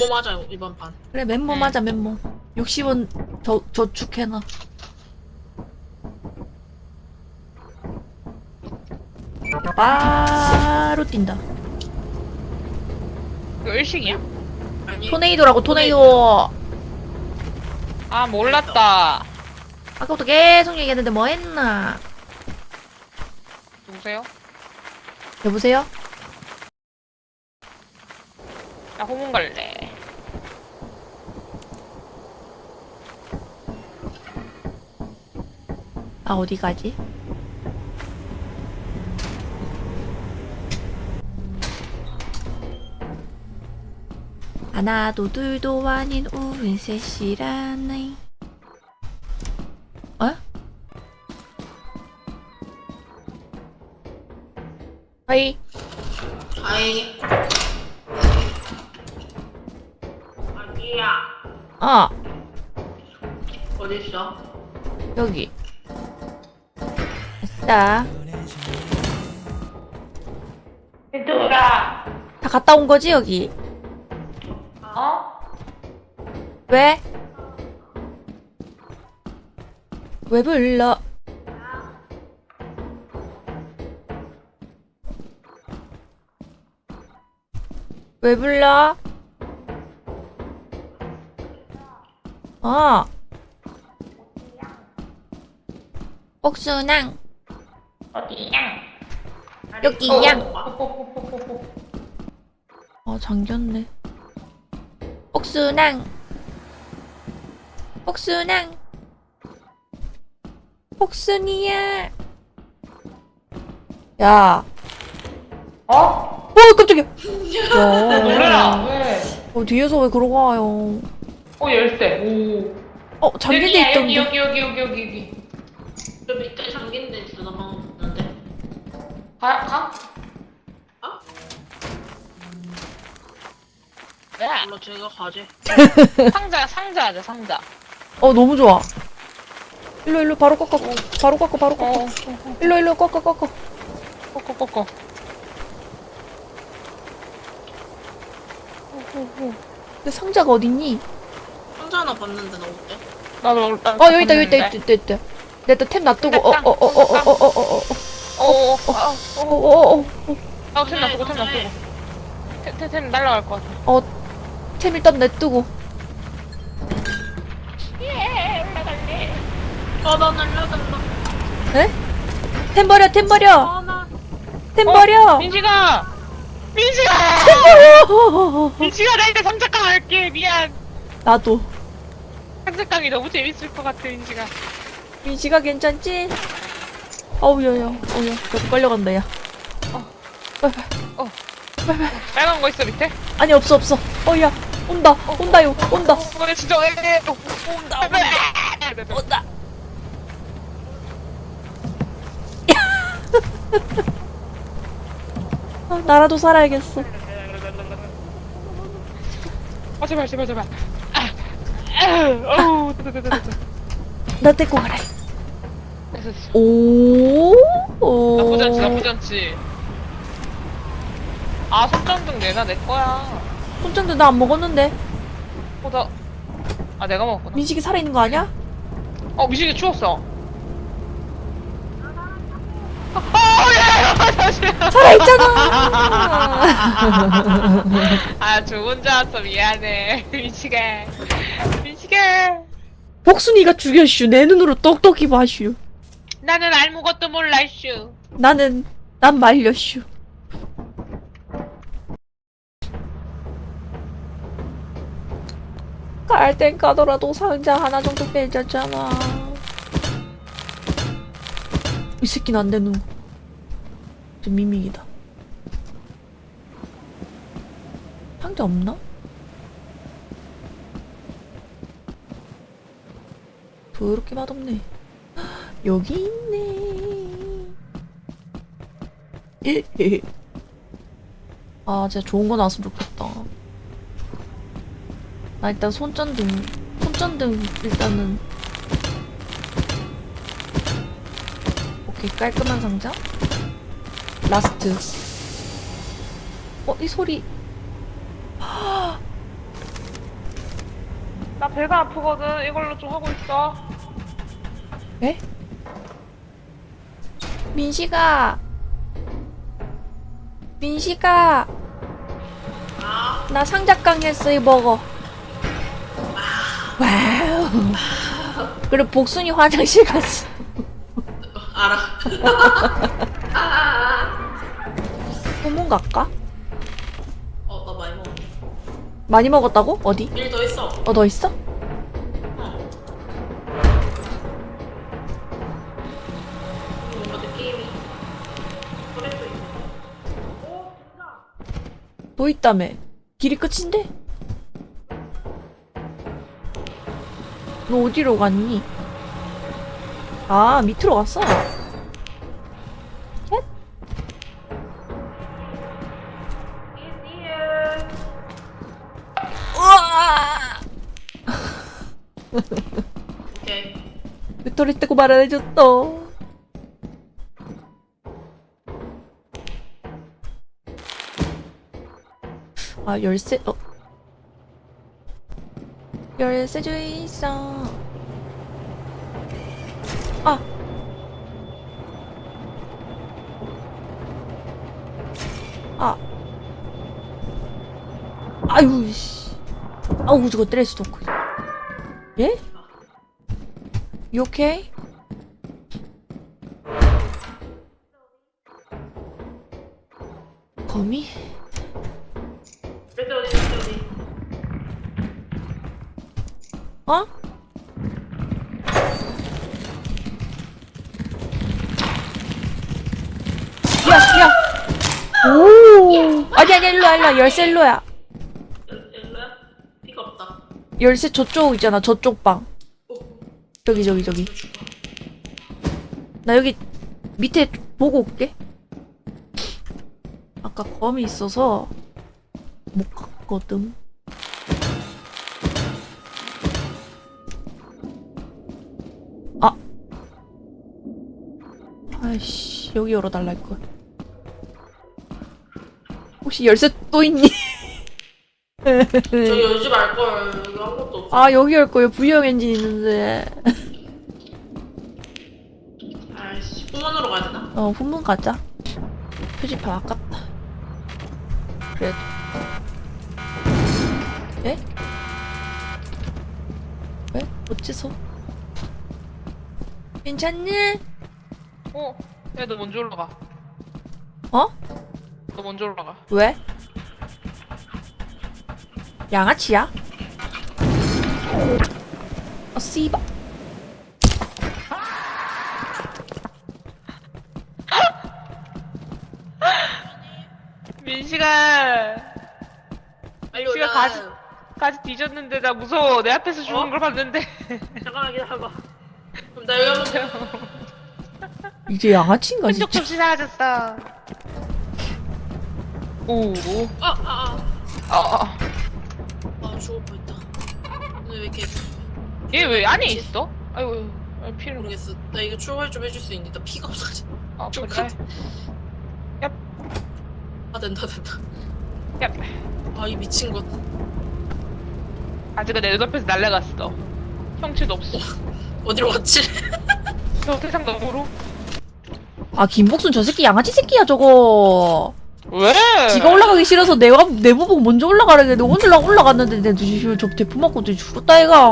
멤버 맞아요 이번 판. 그래 멤버 네. 맞아 멤버 60원 저, 저축해놔 바로 뛴다 이거 일식이야? 아니. 토네이도라고 토네이도 아 몰랐다. 아까부터 계속 얘기했는데 뭐 했나 누구세요? 여보세요? 나 호문 갈래. 아 어디 가지? 하나도 둘도 아닌 우린 셋이라네 어? 하이 아이. 아기야. 어 어디 있어? 여기 됐다 얘들아. 다 갔다 온 거지 여기 어? 왜? 왜 불러? 왜 불러? 어. 옥순왕 어디야? 여기야. 뽀뽀뽀뽀뽀뽀. 어 잠겼네. 옥순왕 옥순왕 옥순이야. 야. 어? 어 깜짝이야. 야. 놀래라. 왜? 어 뒤에서 왜 그러고 와요? 어 열쇠. 오. 어 잠긴 데 여기야, 있던데. 여기 여기 여기 여기 여기. 저 밑에 잠긴 데 있어 나 방금 봤는데. 가 가? 어? 야. 물론 제가 가지. 상자 상자 하자 상자. 어 너무 좋아. 일로 일로 바로 꺾어. 바로 꺾어 바로 꺾어. 어. 일로 일로 꺾어 꺾어. 꼬꼬 꼬꼬. 근데 상자가 어딨니? 상자 하나 봤는데 나 어때? 나도 나. 어 여기 있다 여기 있다 여기 있다 여기 있다. 내가 템 놔두고 어 어 어 어 어 어 어 어 어어. 어 어어어 아, 템 놔두고 템 놔두고. 템, 템, 템 날라갈 것 같아. 템 일단 냅두고 예, 올라갈래. 날려간다. 에? 템 버려 템 버려 아나 템 어, 버려 민지가! 민지가! 버려 민지가 나 이제 삼작강 할게. 미안. 나도 삼작강이 너무 재밌을 것 같아, 민지가. 민지가 괜찮지? 어우 야야 어야 몇 빨려간다 야 어. 빨리 어. 빨리 빨간 거 있어, 밑에? 아니 없어 없어 어야 온다 온다요 온다 어, 나 진짜, 에, 에, 어, 온다 온다. 온다 아, 나라도 살아야겠어 아, 제발, 제발, 제발. 아, 아, 어우. 나 데리고 가라. 오 나쁘지 않지, 나쁘지 않지. 아, 손전등 내가 내 거야. 손장도 나안 먹었는데 어, 나. 아, 내가 먹었구나. 민식이 살아있는 거 아니야? 어, 미식이 추웠어. 어, 야, 다시. 살아있잖아 아, 저 혼자 왔어. 미안해. 미치게. 미치게. 복순이가 죽였슈. 내 눈으로 똑똑히 봐슈. 나는 아무것도 몰라, 슈. 나는 난 말렸슈. 갈 땐 가더라도 상자 하나 정도 빼자잖아. 이 새끼는 안 되는 저 미믹이다. 상자 없나? 더럽게 맛없네. 여기 있네. 아 진짜 좋은 거 나왔으면 좋겠다. 나 일단 손전등 손전등 일단은. 오케이 깔끔한 상자. 라스트. 어 이 소리 나 배가 아프거든. 이걸로 좀 하고 있어. 에? 민식아. 민식아. 나 상작강 했어, 이 먹어. 와우. 그래, 복순이 화장실 갔어. 알아. 소문 갈까? 많이 먹었다고? 어디? 일 더 있어. 어, 너 있어? 어. 뭔가 느낌이. 그래도 있네. 오, 진짜. 너 있다며. 길이 끝인데? 너 어디로 갔니? 아, 밑으로 갔어. 배터리 떼고 말안 해줬어. 아, 열쇠, 어. 열쇠 주 있어. 아. 아. 아유, 씨. 아우, 저거 때릴 수도 없고. 예? You okay? 거미? 그래도 어디, 어디, 어디. 어? 야, 야! 오! 아니, 아니, 일로야, 일로야. 열쇠 일로야. 일- 일로야? 피가 없다. 열쇠 저쪽 있잖아, 저쪽 방. 오, 저기, 저기, 저기. 나 여기 밑에 보고 올게. 검이 있어서 못 갔거든. 아. 아이씨, 여기 열어달라 할걸. 혹시 열쇠 또 있니? 저기 열지 말걸. 여기 아무것도 없어. 아, 여기 열 거예요. V형 엔진 있는데. 아이씨, 후문으로 가야 되나? 어, 훈문 가자. 표지판 아깝다. 그래도. 예? 왜? 어째서? 괜찮니? 어. 야, 너 먼저 올라가. 어? 너 먼저 올라가. 왜? 양아치야? 어, 씨바. 민식아. 빨리 민식아 올라. 가지, 가지 뒤졌는데 나 무서워. 내 앞에서 죽은 어? 걸 봤는데. 잠깐만 기다려봐. 그럼 나 여기 한번 이제 양아치인가, 흔적 진짜? 없이 사라졌어. 오. 아, 아, 아, 아. 아. 아, 죽을 뻔했다. 근데 왜 이렇게 얘왜 안에 있어? 아이고, 아, 피를 모르겠 모르겠어. 나 이거 출발 좀 해줄 수 있니? 나 피가 없어가지고. 아, 좀 그래. 얍, 아, 된다, 된다. 얍. 아, 이 미친 것. 아직은 내 눈앞에서 날아갔어. 형체도 없어. 어디로 갔지? 저 세상 너머로? 아, 김복순 저 새끼 양아치 새끼야, 저거. 왜? 지가 올라가기 싫어서 내가 내부 보고 먼저 올라가라게 내 오늘 올라갔는데 내 지금 저 대품 맞고 또 죽었다 얘가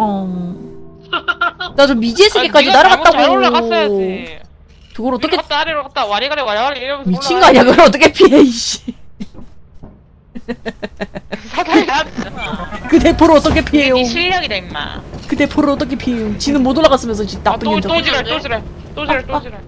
나 저 미지의 세계까지 아니, 네가 날아갔다고 올라갔어야지. 그걸 어떻게 갔다 아래로 갔다. 와리가리 와리가리 이러면서 미친 거 아니야? 그걸 어떻게 피해 이씨. 그 대포를 어떻게 피해요? 네 실력이다 임마. 그 대포를 어떻게 피해요? 지는 못 올라갔으면서 지 아, 나쁜 또, 또 지랄 또 지랄. 또 지랄 또 지랄.